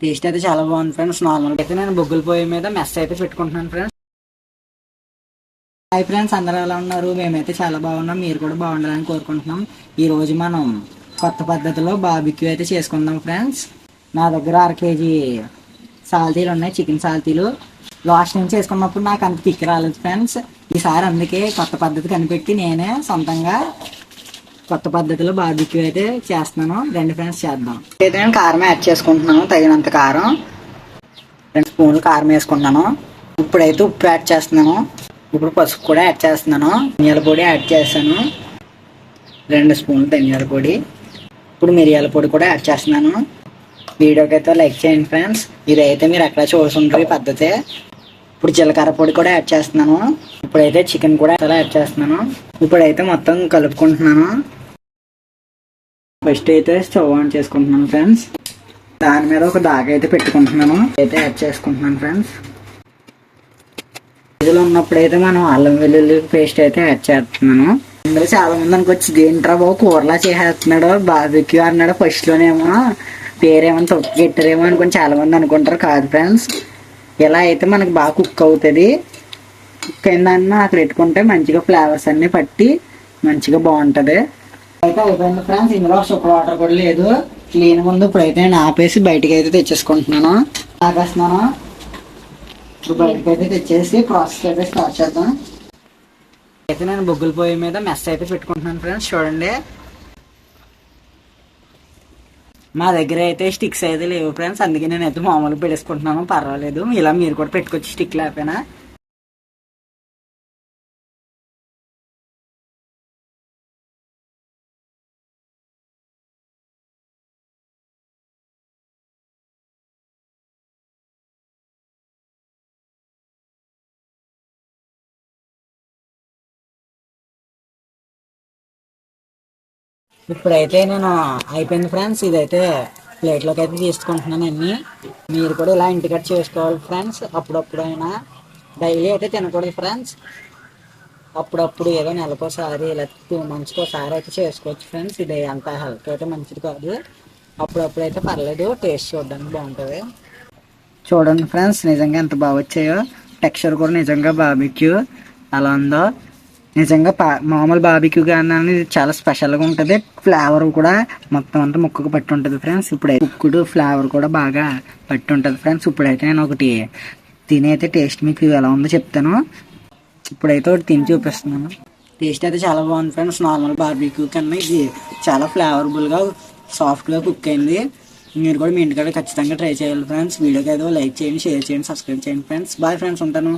Taste అయితే చాలా బాగుంది ఫ్రెండ్స్. నార్మల్గా అయితే నేను బొగ్గుల పొయ్యి మీద మెస్ అయితే పెట్టుకుంటున్నాను ఫ్రెండ్స్. హాయ్ ఫ్రెండ్స్ అందరూ ఎలా ఉన్నారు? మేమైతే చాలా బాగున్నాం. మీరు కూడా బాగుండాలని కోరుకుంటున్నాం. ఈరోజు మనం కొత్త పద్ధతిలో బాబిక్యూ అయితే చేసుకుందాం ఫ్రెండ్స్. నా దగ్గర అర కేజీ సాల్తీలు ఉన్నాయి చికెన్ సాల్తీలు. లాస్ట్ నుంచి చేసుకున్నప్పుడు నాకు అంత తిక్కి రాలేదు ఫ్రెండ్స్. ఈసారి అందుకే కొత్త పద్ధతి కనిపెట్టి నేనే సొంతంగా కొత్త పద్ధతిలో బార్బిక్యూ అయితే చేస్తున్నాను. రెండు ఫ్రెండ్స్ చేద్దాం. అయితే నేను కారం యాడ్ చేసుకుంటున్నాను తగినంత కారం. రెండు స్పూన్లు కారం వేసుకున్నాను ఇప్పుడైతే ఉప్పు యాడ్ చేస్తున్నాను. ఇప్పుడు పసుపు కూడా యాడ్ చేస్తున్నాను. ధనియాల పొడి యాడ్ చేస్తాను రెండు స్పూన్లు ధనియాల పొడి. ఇప్పుడు మిరియాల పొడి కూడా యాడ్ చేస్తున్నాను. వీడియోకి అయితే లైక్ చేయండి ఫ్రెండ్స్ ఇదైతే మీరు ఎక్కడ చూసుంటారు ఈ పద్ధతి. ఇప్పుడు జీలకర్ర పొడి కూడా యాడ్ చేస్తున్నాను. ఇప్పుడైతే చికెన్ కూడా యాడ్ చేస్తున్నాను. ఇప్పుడైతే మొత్తం కలుపుకుంటున్నాను. ఫస్ట్ అయితే స్టవ్ ఆన్ చేసుకుంటున్నాను ఫ్రెండ్స్. దాని మీద ఒక దాగ అయితే పెట్టుకుంటున్నాను. అయితే యాడ్ చేసుకుంటున్నాను ఫ్రెండ్స్. ఇందులో ఉన్నప్పుడు అయితే మనం అల్లం వెల్లుల్లి పేస్ట్ అయితే యాడ్ చేస్తున్నాను. ఇందులో చాలా మంది అనుకోవచ్చు దేంట్రా బాబు కూరలా చేసేస్తున్నాడు బాబిక్యూ అన్నాడు ఫస్ట్లోనేమో పేరేమో తొక్కి పెట్టారేమో అనుకుని చాలా మంది అనుకుంటారు. కాదు ఫ్రెండ్స్. ఇలా అయితే మనకు బాగా కుక్ అవుతుంది. కుక్ అయిందన్న అక్కడ పెట్టుకుంటే మంచిగా ఫ్లేవర్స్ అన్నీ పట్టి మంచిగా బాగుంటుంది. అయితే అయిపోయింది ఫ్రెండ్స్ ఇందులో సూపర్ వాటర్ కూడా లేదు. క్లీన్ ముందు ఇప్పుడైతే నేను ఆపేసి బయటకి అయితే తెచ్చేసుకుంటున్నాను. ఆపేస్తున్నాను. ఇప్పుడు అయితే తెచ్చేసి ప్రాసెస్ అయితే స్టార్ట్ చేద్దాం. అయితే నేను బొగ్గుల పొయ్యి మీద మెస్ అయితే పెట్టుకుంటున్నాను ఫ్రెండ్స్ చూడండి. మా దగ్గర అయితే స్టిక్స్ అయితే లేవు ఫ్రెండ్స్ అందుకే నేను అయితే మామూలుగా పెట్టేసుకుంటున్నాను. పర్వాలేదు. ఇలా మీరు కూడా పెట్టుకోవచ్చు. స్టిక్ లేకపోయినా. ఇప్పుడైతే నేను అయిపోయింది ఫ్రెండ్స్. ఇదైతే ప్లేట్లోకి అయితే తీసుకుంటున్నాను అన్ని. మీరు కూడా ఇలా ఇంటికట్ చేసుకోవాలి ఫ్రెండ్స్. అప్పుడప్పుడైనా డైలీ అయితే తినకూడదు ఫ్రెండ్స్. అప్పుడప్పుడు ఏదో నెలకోసారి ఇలా టూ మంత్స్కి ఒకసారి అయితే చేసుకోవచ్చు ఫ్రెండ్స్. ఇది అంత హెల్త్ అయితే మంచిది కాదు. అప్పుడప్పుడు అయితే పర్లేదు. టేస్ట్ చూడడానికి బాగుంటుంది. చూడండి ఫ్రెండ్స్ నిజంగా ఎంత బాగా వచ్చాయో. టెక్స్చర్ కూడా నిజంగా బాబిక్యూ అలా ఉందో. నిజంగా పా మామూలు బాబీక్యూ కానీ చాలా స్పెషల్గా ఉంటుంది. ఫ్లేవర్ కూడా మొత్తం అంతా ముక్కకు పట్టి ఉంటుంది ఫ్రెండ్స్ ఇప్పుడైతే కుక్కుడు ఫ్లేవర్ కూడా బాగా పట్టి ఉంటుంది ఫ్రెండ్స్ ఇప్పుడైతే నేను ఒకటి తినైతే టేస్ట్ మీకు ఎలా ఉందో చెప్తాను. ఇప్పుడైతే ఒకటి తిని చూపిస్తున్నాను. టేస్ట్ అయితే చాలా బాగుంది ఫ్రెండ్స్ నార్మల్ బార్బీక్యూ కన్నా ఇది చాలా ఫ్లేవరబుల్గా సాఫ్ట్గా కుక్ అయింది. మీరు కూడా మీ ఇంటికాడ ఖచ్చితంగా ట్రై చేయాలి ఫ్రెండ్స్ వీడియోకి ఏదో లైక్ చేయండి షేర్ చేయండి సబ్స్క్రైబ్ చేయండి ఫ్రెండ్స్ బాయ్ ఫ్రెండ్స్ ఉంటాను.